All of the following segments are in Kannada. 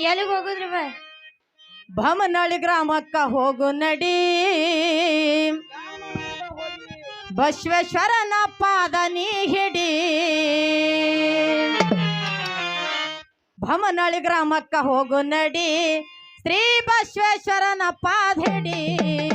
ಎಲ್ಲಿಗೆ ಹೋಗುದ್ರಿ ಬಾ ಭಮನಳ್ಳಿ ಗ್ರಾಮಕ್ಕ ಹೋಗು ನಡಿ. ಬಸವೇಶ್ವರನ ಪಾದ ನೀ ಹಿಡಿ. ಭಮನಳಿ ಗ್ರಾಮಕ್ಕ ಹೋಗು ನಡಿ. ಶ್ರೀ ಬಸವೇಶ್ವರನ ಪಾದ ಹಿಡಿ.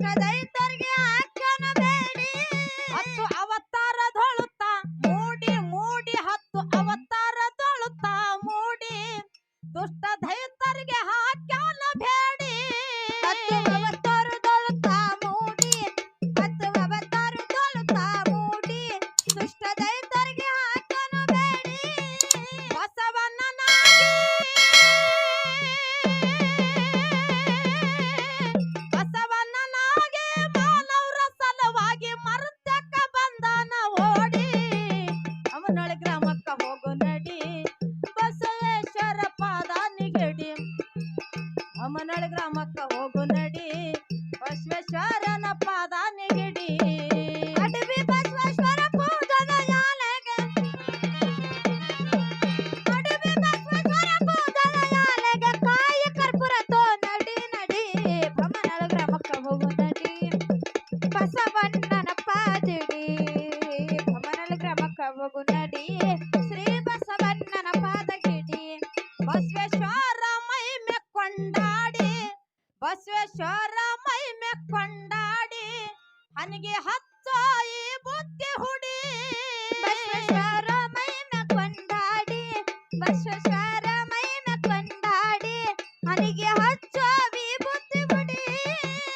उसका दही तर गया тамака. ತಾಯಿ ಬುದ್ಧಿ ಹುಡಿ. ಬಸವಸಾರಮಯ್ಯನ ಕೊಂಡಾಡಿ ಬಸವಸಾರಮಯ್ಯನ ಕೊಂಡಾಡಿ, ಅನಿಗೆ ಹಚ್ಚೋ ಬುದ್ಧಿ ಹುಡಿ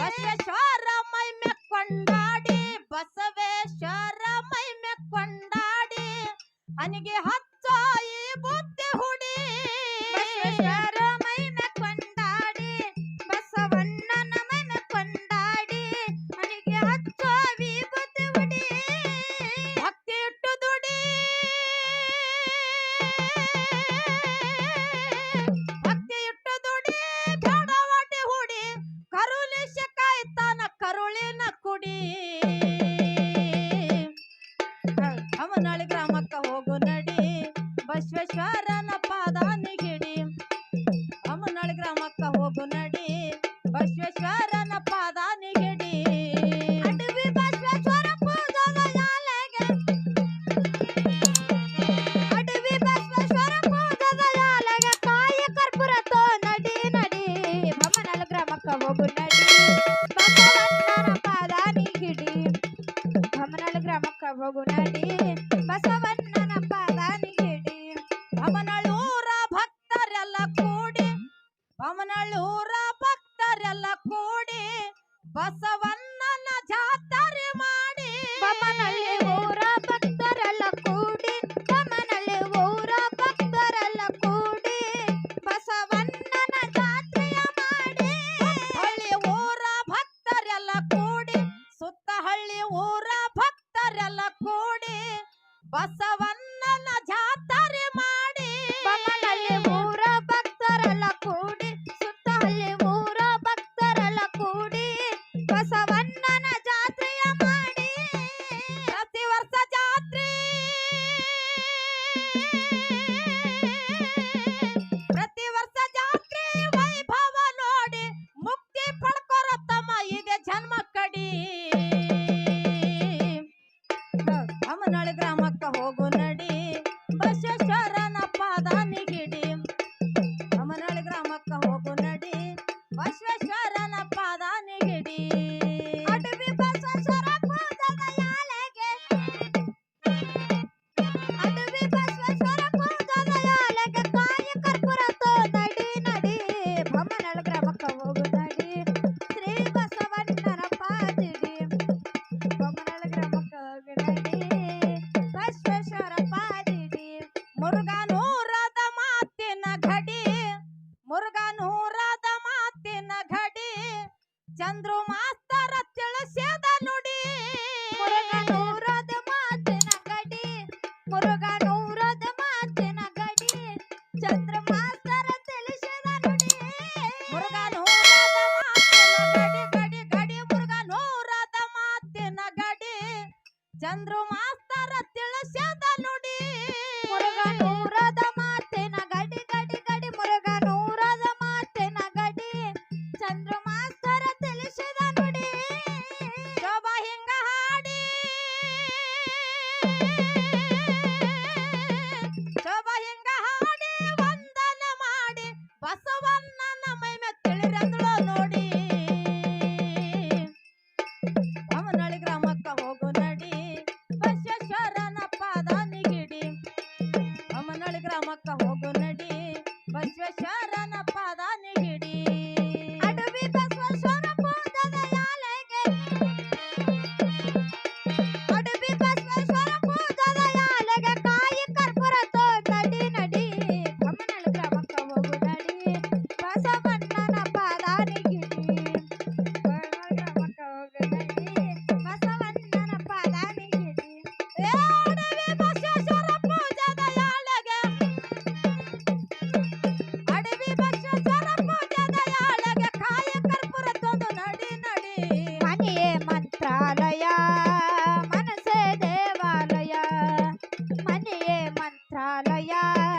ಬಸವಸಾರಮಯ್ಯ ಕೊಂಡಾಡಿ ಬಸವೇಶ್ವರಮಯ್ಯ ಕೊಂಡಾಡಿ, ಅನಿಗೆ ಹಚ್ಚೋ ಈ ಬುತ್ತಿ ಮನ ಹೊಸವನ್ನ ಚಂದ್ರು ಮಾಸ್ತರ ತಿಳಿಸ್ಯದ ನುಡಿ. ಮುರುಗನೂರದ ಮಾತಿನ ಗಡಿ. ಮುರುಗನೂರದ ಮಾತಿನ ಗಡಿ. ಚಂದ್ರ ಮಾಸ್ತರ ತಿಳಿಸ್ಯದ ನುಡಿ. ಮಾತಿನ ಗಡಿ ಗಡಿ ಗಡಿ. ಮುರುಗನೂರದ ಮಾತಿನ ಗಡಿ. ಚಂದ್ರು ಮಾಸ್ತರ ತಿಳಿಸ್ಯದ ನುಡಿ. 来呀